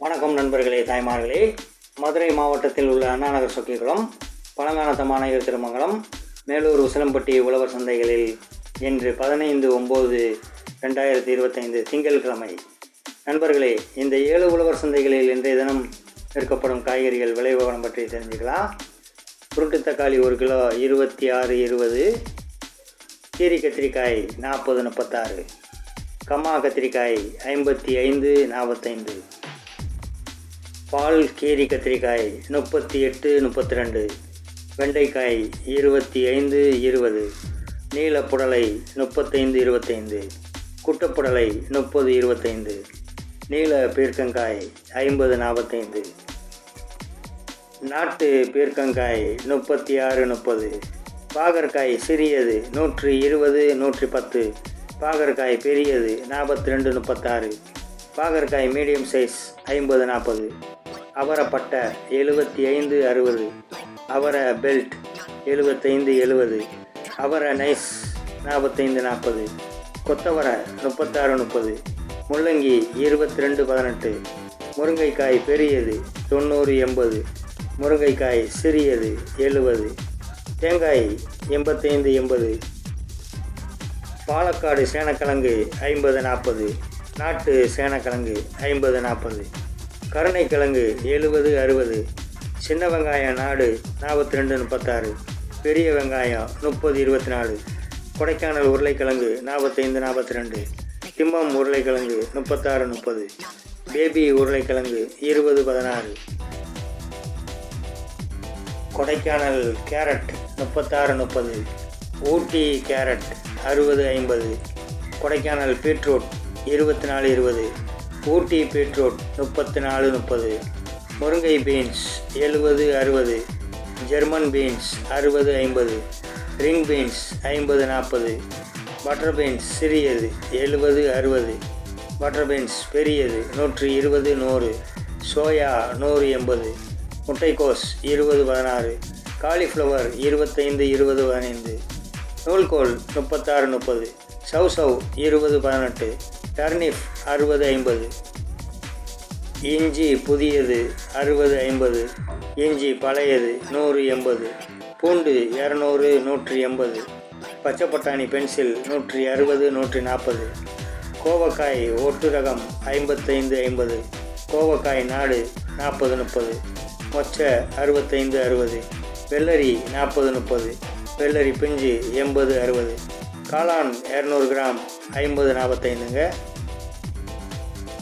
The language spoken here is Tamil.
வணக்கம் நண்பர்களே தாய்மார்களே. மதுரை மாவட்டத்தில் உள்ள அண்ணாநகர் சொக்கிக்குளம் பழங்கானத்தமான திருமங்கலம் மேலூர் உசிலம்பட்டி உழவர் சந்தைகளில் இன்று பதினைந்து ஒம்பது ரெண்டாயிரத்தி இருபத்தைந்து திங்கட்கிழமை நண்பர்களே இந்த ஏழு உழவர் சந்தைகளில் இன்றைய தினம் விற்கப்படும் காய்கறிகள் விலை விவரம் பற்றி தெரிஞ்சுக்கலாம் உருட்டு தக்காளி ஒரு கிலோ இருபத்தி ஆறு இருபது கீரி கத்திரிக்காய் நாற்பது முப்பத்தாறு கம்மா கத்திரிக்காய் ஐம்பத்தி ஐந்து நாற்பத்தைந்து. பால் கீரி கத்திரிக்காய் முப்பத்தி எட்டு முப்பத்தி ரெண்டு. வெண்டைக்காய் இருபத்தி ஐந்து இருபது. நீலப்புடலை முப்பத்தைந்து இருபத்தைந்து குட்டப்புடலை முப்பது இருபத்தைந்து நீல பீர்க்கங்காய் ஐம்பது நாற்பத்தைந்து நாட்டு பீர்க்கங்காய் முப்பத்தி ஆறு முப்பது. பாகற்காய் சிறியது நூற்றி இருபது நூற்றி பத்து. பாகற்காய் பெரியது நாற்பத்தி ரெண்டு முப்பத்தாறு பாகற்காய் மீடியம் சைஸ் ஐம்பது நாற்பது. அவரப்பட்டை எழுபத்தி ஐந்து அறுபது அவரை பெல்ட் எழுபத்தைந்து எழுபது அவரை நைஸ் நாற்பத்தைந்து நாற்பது கொத்தவரை முப்பத்தாறு முப்பது முள்ளங்கி இருபத்தி ரெண்டு பதினெட்டு முருங்கைக்காய் பெரியது தொண்ணூறு எண்பது முருங்கைக்காய் சிறியது எழுபது தேங்காய் எண்பத்தைந்து எண்பது பாலக்காடு சேனக்கிழங்கு ஐம்பது நாற்பது நாட்டு சேனக்கிழங்கு ஐம்பது நாற்பது. கருணைக்கிழங்கு எழுபது அறுபது. சின்ன வெங்காயம் நாடு நாற்பத்தி ரெண்டு முப்பத்தாறு. பெரிய வெங்காயம் முப்பது இருபத்தி நாலு கொடைக்கானல் உருளைக்கிழங்கு நாற்பத்தைந்து நாற்பத்தி ரெண்டு திம்பம் உருளைக்கிழங்கு முப்பத்தாறு முப்பது. பேபி உருளைக்கிழங்கு இருபது பதினாறு. கொடைக்கானல் கேரட் முப்பத்தாறு முப்பது. ஊட்டி கேரட் அறுபது ஐம்பது. கொடைக்கானல் பீட்ரூட் இருபத்தி நாலு இருபது. ஊட்டி பீட்ரூட் முப்பத்தி நாலு முப்பது. முருங்கை பீன்ஸ் எழுபது அறுபது ஜெர்மன் பீன்ஸ் அறுபது ஐம்பது. ரிங் பீன்ஸ் ஐம்பது நாற்பது பட்டர் பீன்ஸ் சிறியது எழுபது அறுபது பட்டர் பீன்ஸ் பெரியது நூற்றி இருபது நூறு. சோயா நூறு எண்பது. முட்டைக்கோஸ் இருபது பதினாறு. காலிஃப்ளவர் இருபத்தைந்து இருபது பதினைந்து. நூல்கோல் முப்பத்தாறு முப்பது. சவ் சவ் இருபது பதினெட்டு. டர்னிப் அறுபது ஐம்பது. இஞ்சி புதியது அறுபது ஐம்பது. இஞ்சி பழையது நூறு எண்பது. பூண்டு இரநூறு நூற்றி எண்பது. பச்சை பட்டாணி பென்சில் நூற்றி அறுபது நூற்றி நாற்பது. கோவக்காய் ஒட்டு ரகம் ஐம்பத்தைந்து ஐம்பது. கோவக்காய் நாடு நாற்பது முப்பது. மொச்சை அறுபத்தைந்து அறுபது. வெள்ளரி நாற்பது முப்பது. வெள்ளரி பிஞ்சு எண்பது அறுபது. காளான் இரநூறு கிராம் ஐம்பது நாற்பத்தைந்துங்க.